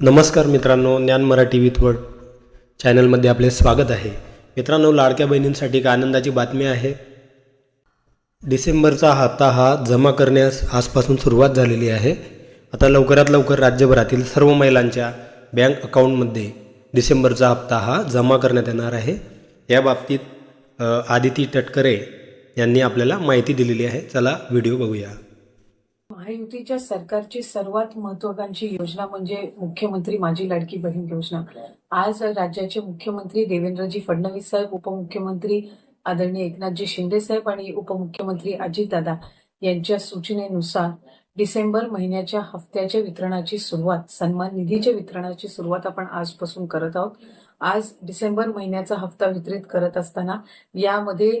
नमस्कार मित्रांनो ज्ञान मराठी विथ वर्ड चॅनलमध्ये आपले स्वागत आहे. मित्रांनो लाडक्या बहिणींसाठी एक आनंदाची बातमी आहे. डिसेंबरचा हप्ता हा जमा करण्यास आजपासून सुरुवात झालेली आहे. आता लवकरात लवकर राज्यभरातील सर्व महिलांच्या बँक अकाउंटमध्ये डिसेंबरचा हप्ता हा जमा करण्यात येणार आहे. या बाबतीत आदिती तटकरे यांनी आपल्याला माहिती दिलेली आहे. चला व्हिडिओ बघूया. महायुतीच्या सरकारची सर्वात महत्वाकांक्षी योजना म्हणजे मुख्यमंत्री माझी लाडकी बहीण योजना. आज राज्याचे मुख्यमंत्री देवेंद्रजी फडणवीस साहेब उपमुख्यमंत्री आदरणीय एकनाथजी शिंदे साहेब आणि उपमुख्यमंत्री अजितदादा यांच्या सूचनेनुसार डिसेंबर महिन्याच्या हफ्त्याच्या वितरणाची सुरुवात सन्मान निधीच्या वितरणाची सुरुवात आपण आजपासून करत आहोत. आज डिसेंबर महिन्याचा हप्ता वितरित करत असताना यामध्ये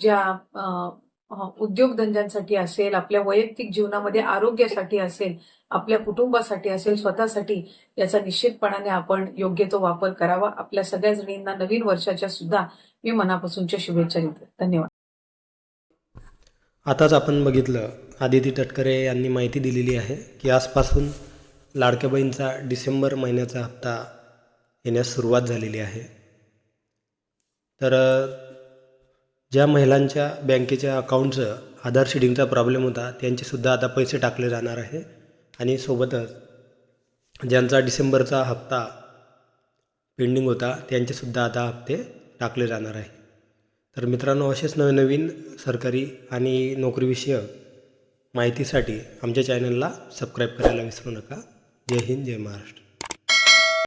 ज्या उद्योगधंद्यांसाठी असेल आपल्या वैयक्तिक जीवनामध्ये आरोग्यासाठी असेल आपल्या कुटुंबासाठी असेल स्वतःसाठी याचा निश्चितपणाने आपण योग्य तो वापर करावा. आपल्या सगळ्या जणींना नवीन वर्षाच्या सुद्धा मी मनापासूनच्या शुभेच्छा देते. धन्यवाद. आताच आपण बघितलं आदिती तटकरे यांनी माहिती दिलेली आहे की आजपासून लाडक्याबाईंचा डिसेंबर महिन्याचा हप्ता येण्यास सुरुवात झालेली आहे. तर ज्या महिलांच्या बँकेच्या अकाउंटचं आधार शिडिंगचा प्रॉब्लेम होता त्यांचेसुद्धा आता पैसे टाकले जाणार आहे. आणि सोबतच ज्यांचा डिसेंबरचा हप्ता पेंडिंग होता त्यांचेसुद्धा आता हप्ते टाकले जाणार आहे. तर मित्रांनो असेच नवनवीन सरकारी आणि नोकरीविषयक माहितीसाठी आमच्या चॅनलला सबस्क्राईब करायला विसरू नका. जय हिंद जय महाराष्ट्र.